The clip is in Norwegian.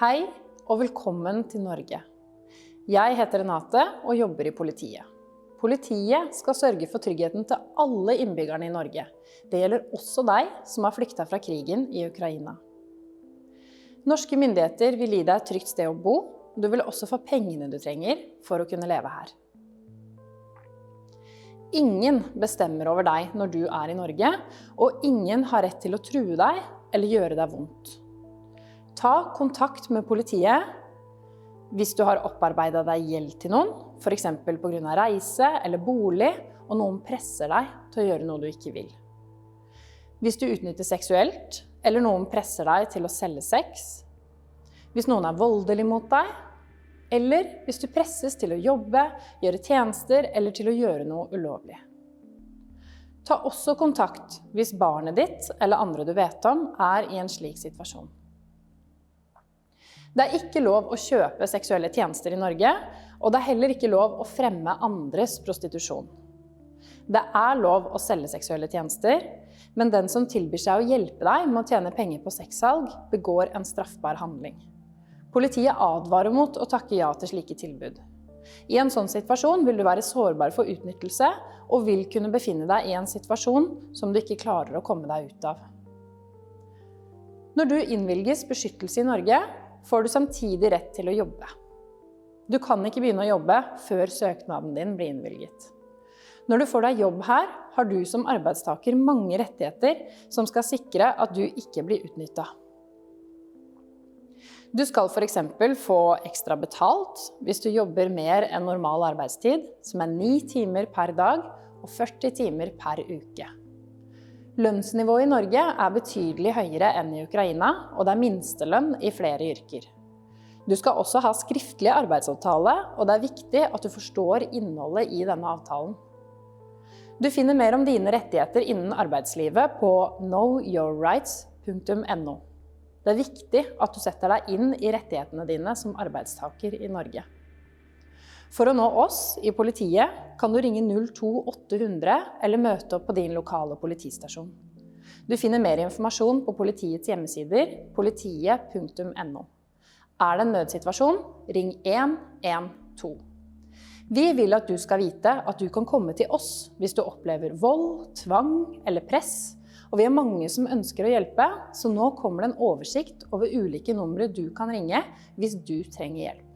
Hei og velkommen til Norge. Jeg heter Renate og jobber i politiet. Politiet skal sørge for tryggheten til alle innbyggerne i Norge. Det gjelder også deg som har flykta fra krigen i Ukraina. Norske myndigheter vil gi deg et trygt sted å bo. Du vil også få pengene du trenger for å kunne leve her. Ingen bestemmer over deg når du er i Norge, og ingen har rett til å true deg eller gjøre deg vondt. Ta kontakt med politiet hvis du har opparbeida deg gjeld til noen, f.eks. pga. reise eller bolig, og noen presser deg til å gjøre noe du ikke vil. Hvis du utnytter seksuelt, eller noen presser deg til å selge sex. Hvis noen er voldelig mot deg, eller hvis du presses til å jobbe, gjøre tjenester eller til å gjøre noe ulovlig. Ta også kontakt hvis barnet ditt eller andre du vet om, er i en slik situasjon. Det er ikke lov å kjøpe seksuelle tjenester i Norge, og det er heller ikke lov å fremme andres prostitusjon. Det er lov å selge seksuelle tjenester, men den som tilbyr seg å hjelpe deg med å tjene penger på sexsalg, begår en straffbar handling. Politiet advarer mot å takke ja til slike tilbud. I en sånn situasjon vil du være sårbar for utnyttelse og vil kunne befinne deg i en situasjon som du ikke klarer å komme deg ut av. Når du innvilges beskyttelse i Norge, får du samtidig rett til å jobbe. Du kan ikke begynne å jobbe før søknaden din blir innvilget. Når du får deg jobb her, har du som arbeidstaker mange rettigheter som skal sikre at du ikke blir utnytta. Du skal f.eks. få ekstra betalt hvis du jobber mer enn normal arbeidstid, som er 9 timer per dag og 40 timer per uke. Lønnsnivået i Norge er betydelig høyere enn i Ukraina, og det er minstelønn i flere yrker. Du skal også ha skriftlig arbeidsavtale, og det er viktig at du forstår innholdet i denne avtalen. Du finner mer om dine rettigheter innen arbeidslivet på knowyourrights.no. Det er viktig at du setter deg inn i rettighetene dine som arbeidstaker i Norge. For å nå oss i politiet kan du ringe 02800 eller møte opp på din lokale politistasjon. Du finner mer informasjon på politiets hjemmesider politiet.no. Er det en nødsituasjon, ring 112. Vi vil at du skal vite at du kan komme til oss hvis du opplever vold, tvang eller press. Og vi er mange som ønsker å hjelpe, så nå kommer det en oversikt over ulike numre du kan ringe hvis du trenger hjelp.